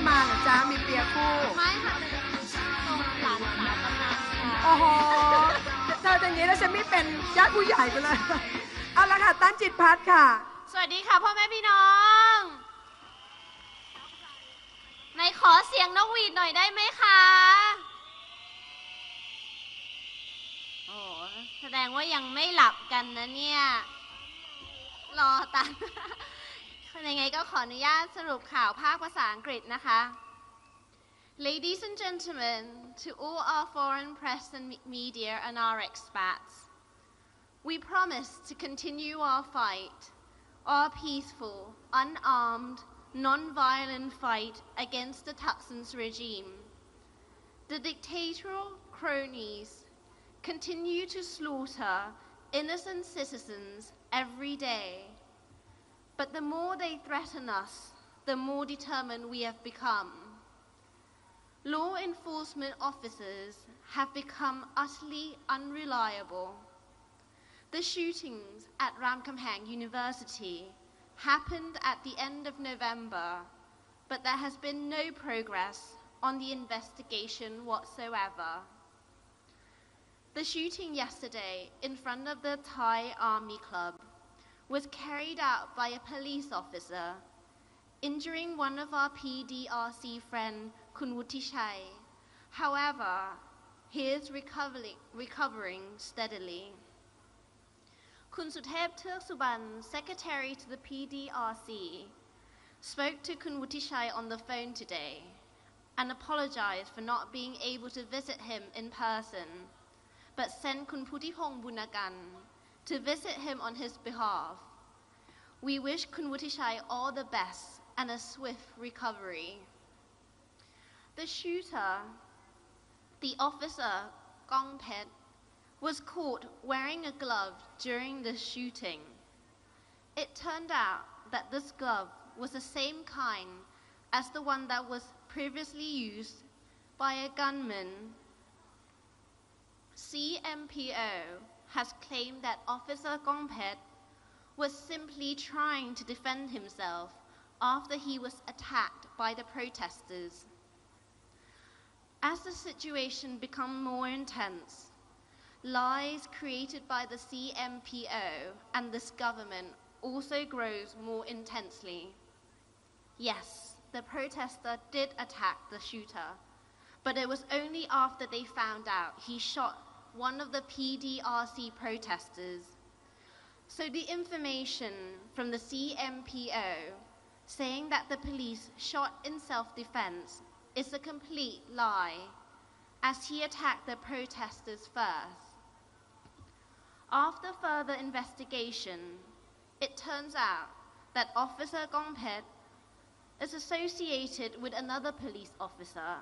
จะมาเหรอจ๊ะมีเปียคู่ ไม่ค่ะส่งหลานสาวกำนันค่ะโอ้โหเธออย่างนี้แล้วฉันไม่เป็นญาติผู้ใหญ่ไปเลย เอาละค่ะตั้นจิตพัฒน์ค่ะ สวัสดีค่ะพ่อแม่พี่น้องในขอเสียงนกหวีดหน่อยได้ไหมคะโอ้แสดงว่ายังไม่หลับกันนะเนี่ย รอตัน ยังไงก็ขออนุญาตสรุปข่าวภาคภาษาอังกฤษนะคะ Ladies and gentlemen, to all our foreign press and me- media and our expats, we promise to continue our fight, our peaceful, unarmed, non-violent fight against the Thaksin's regime. The dictatorial cronies continue to slaughter innocent citizens every day. But the more they threaten us, the more determined we have become. Law enforcement officers have become utterly unreliable. The shootings at Ramkhamhaeng University happened at the end of November, but there has been no progress on the investigation whatsoever. The shooting yesterday in front of the Thai Army Club was carried out by a police officer, injuring one of our PDRC friend, Kun Wuttishai. However, he is recovering, recovering steadily. Kun Suthep Turk Suban, secretary to the PDRC, spoke to Kun Wuttishai on the phone today and apologized for not being able to visit him in person, but sent Kun Bunagan to visit him on his behalf. We wish Kun Wuttishai all the best and a swift recovery. The shooter, the officer Gong Pet, was caught wearing a glove during the shooting. It turned out that this glove was the same kind as the one that was previously used by a gunman. CMPO has claimed that Officer Gongpet was simply trying to defend himself after he was attacked by the protesters. As the situation became more intense, lies created by the CMPO and this government also grows more intensely. Yes, the protester did attack the shooter, but it was only after they found out he shot one of the PDRC protesters. So the information from the CMPO saying that the police shot in self-defense is a complete lie, as he attacked the protesters first. After further investigation, it turns out that Officer Gongpet is associated with another police officer,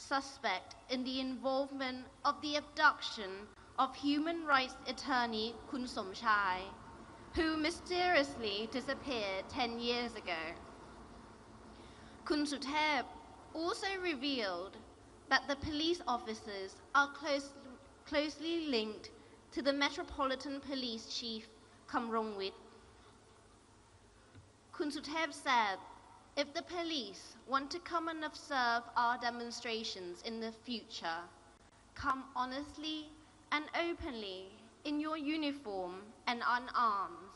suspect in the involvement of the abduction of human rights attorney Kun Somchai, who mysteriously disappeared 10 years ago. Kun Suthep also revealed that the police officers are close, closely linked to the Metropolitan Police Chief Kamrongwit. Kun Suthep said, if the police want to come and observe our demonstrations in the future, come honestly and openly in your uniform and unarmed.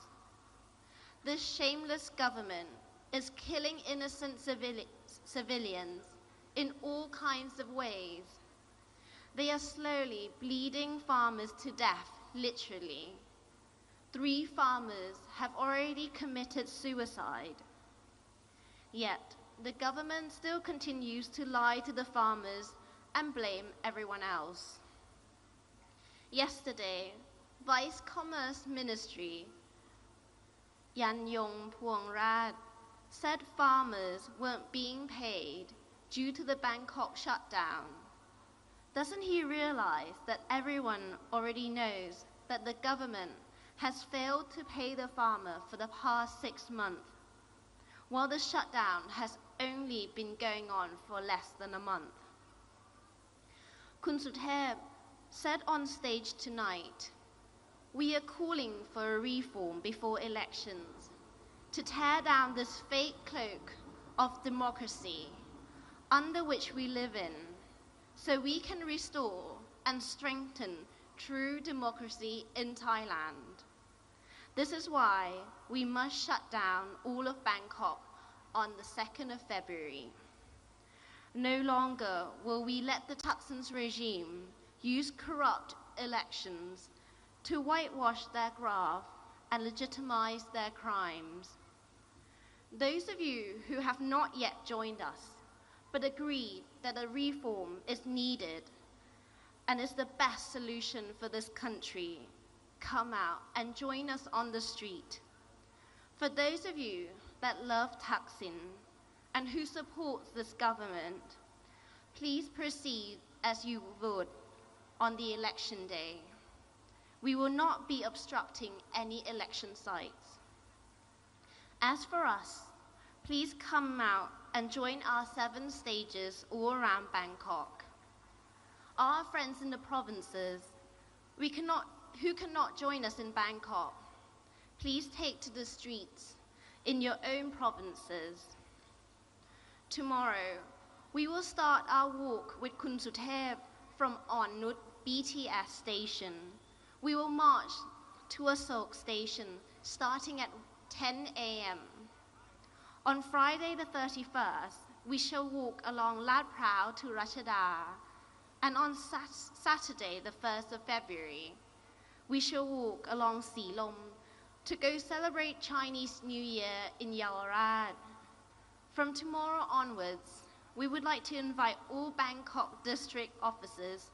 This shameless government is killing innocent civili- civilians in all kinds of ways. They are slowly bleeding farmers to death, literally. Three farmers have already committed suicide. Yet, the government still continues to lie to the farmers and blame everyone else. Yesterday, Vice Commerce Ministry Yan Yong Puangrad said farmers weren't being paid due to the Bangkok shutdown. Doesn't he realize that everyone already knows that the government has failed to pay the farmer for the past six months, while the shutdown has only been going on for less than a month? Kun Suthep said on stage tonight, we are calling for a reform before elections to tear down this fake cloak of democracy under which we live in, so we can restore and strengthen true democracy in Thailand. This is why we must shut down all of Bangkok on the 2nd of February. No longer will we let the Thaksin's regime use corrupt elections to whitewash their graft and legitimize their crimes. Those of you who have not yet joined us, but agree that a reform is needed and is the best solution for this country, come out and join us on the street. For those of you that love Thaksin and who supports this government, please proceed as you would on the election day. We will not be obstructing any election sites. As for us, please come out and join our seven stages all around Bangkok. Our friends in the provinces, we cannot, who cannot join us in Bangkok, please take to the streets in your own provinces. Tomorrow, we will start our walk with Kun from On Nut BTS station. We will march to Asok station starting at 10 a.m. On Friday the 31st, we shall walk along Lad Prao to Rachada. And on Sat- Saturday, the 1st of February, we shall walk along Silom to go celebrate Chinese New Year in Yaowarat. From tomorrow onwards, we would like to invite all Bangkok district officers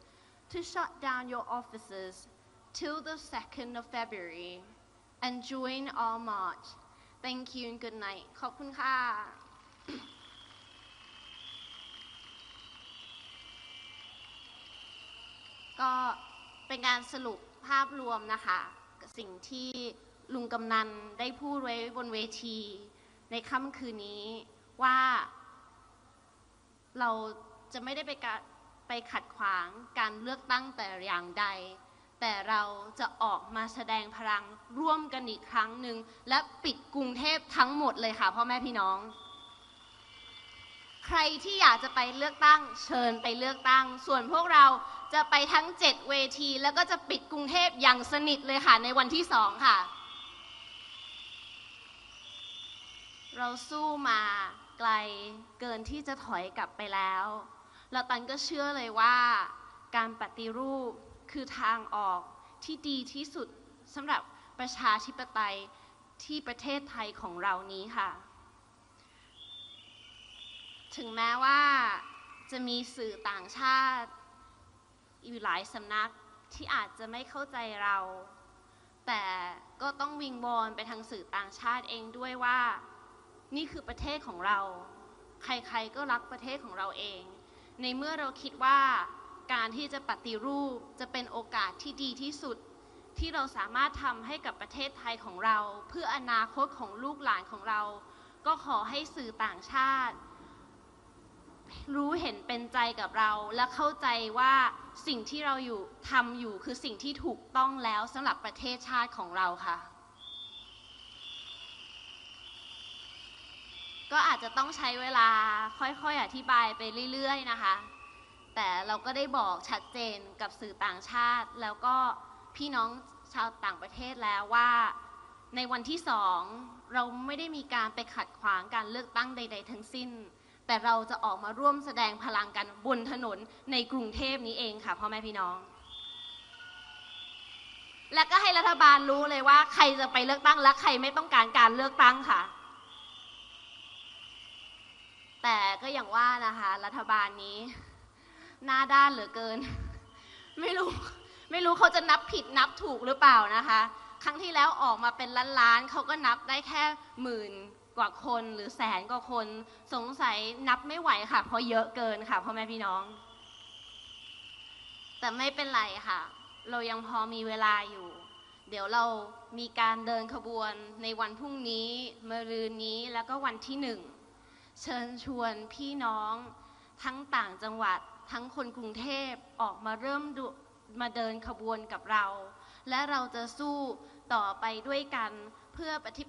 to shut down your offices till the 2nd of February and join our march. Thank you and good night. ขอบคุณค่ะ ก็เป็นการสรุป ภาพรวมนะคะ สิ่งที่ลุงกำนันได้พูดไว้บนเวที ในค่ำคืนนี้ว่าเราจะไม่ได้ไปไปขัดขวางการเลือกตั้งแต่อย่างใด แต่เราจะออกมาแสดงพลังร่วมกันอีกครั้งหนึ่ง และปิดกรุงเทพทั้งหมดเลยค่ะพ่อแม่พี่น้อง ใครที่อยากจะไปเลือกตั้งเชิญไปเลือกตั้ง ส่วนพวกเรา จะไปทั้ง 7 เวที แล้วก็จะปิดกรุงเทพอย่างสนิทเลยค่ะ ในวันที่สองค่ะ เราสู้มาไกลเกินที่จะถอยกลับไปแล้ว แล้วตันก็เชื่อเลยว่า การปฏิรูปคือทางออกที่ดีที่สุดสำหรับประชาธิปไตยที่ประเทศไทยของเรานี้ค่ะ ถึงแม้ว่าจะมีสื่อต่างชาติ อยู่หลายสำนักที่อาจจะไม่เข้าใจเรา แต่ก็ต้องวิงวอนไปทางสื่อต่างชาติเองด้วยว่า นี่คือประเทศของเรา ใครๆก็รักประเทศของเราเอง ในเมื่อเราคิดว่าการที่จะปฏิรูปจะเป็นโอกาสที่ดีที่สุด ที่เราสามารถทำให้กับประเทศไทยของเรา เพื่ออนาคตของลูกหลานของเรา ก็ขอให้สื่อต่างชาติ รู้เห็นเป็นใจกับเรา และเข้าใจว่าสิ่งที่เราอยู่ทำอยู่คือสิ่งที่ถูกต้องแล้วสำหรับประเทศชาติของเราค่ะ ก็อาจจะต้องใช้เวลาค่อยๆ อธิบายไปเรื่อยๆนะคะ แต่เราก็ได้บอกชัดเจนกับสื่อต่างชาติ แล้วก็พี่น้องชาวต่างประเทศแล้วว่าในวันที่สองเราไม่ได้มีการไปขัดขวางการเลือกตั้งใด ๆ ทั้งสิ้น แต่เราจะออกมาร่วมแสดงพลังกันบนถนนในกรุงเทพนี้เองค่ะพ่อแม่พี่น้อง และก็ให้รัฐบาลรู้เลยว่า ใครจะไปเลือกตั้งและใครไม่ต้องการการเลือกตั้งค่ะ แต่ก็อย่างว่านะคะ รัฐบาลนี้ หน้าด้านเหลือเกิน ไม่รู้ไม่รู้เขาจะนับผิดนับถูกหรือเปล่านะคะ ครั้งที่แล้วออกมาเป็นล้านๆเขาก็นับได้แค่หมื่น กว่าคนหรือแสนกว่าคนสงสัยนับไม่ไหวค่ะ เพราะเยอะเกินค่ะพ่อแม่พี่น้อง แต่ไม่เป็นไรค่ะ เรายังพอมีเวลาอยู่ เดี๋ยวเรามีการเดินขบวนในวันพรุ่งนี้มรืนนี้แล้วก็วันที่หนึ่งเชิญชวนพี่น้อง ทั้งต่างจังหวัดทั้งคนกรุงเทพออกมาเริ่มมาเดินขบวนกับเรา และเราจะสู้ต่อไปด้วยกันเพื่อประทิ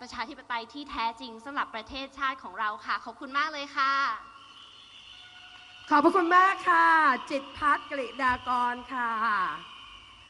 ประชาธิปไตยที่แท้จริงสำหรับประเทศชาติของเราค่ะ ขอบคุณมากเลยค่ะ ขอบพระคุณมากค่ะ จิตพัฒกริดากรค่ะ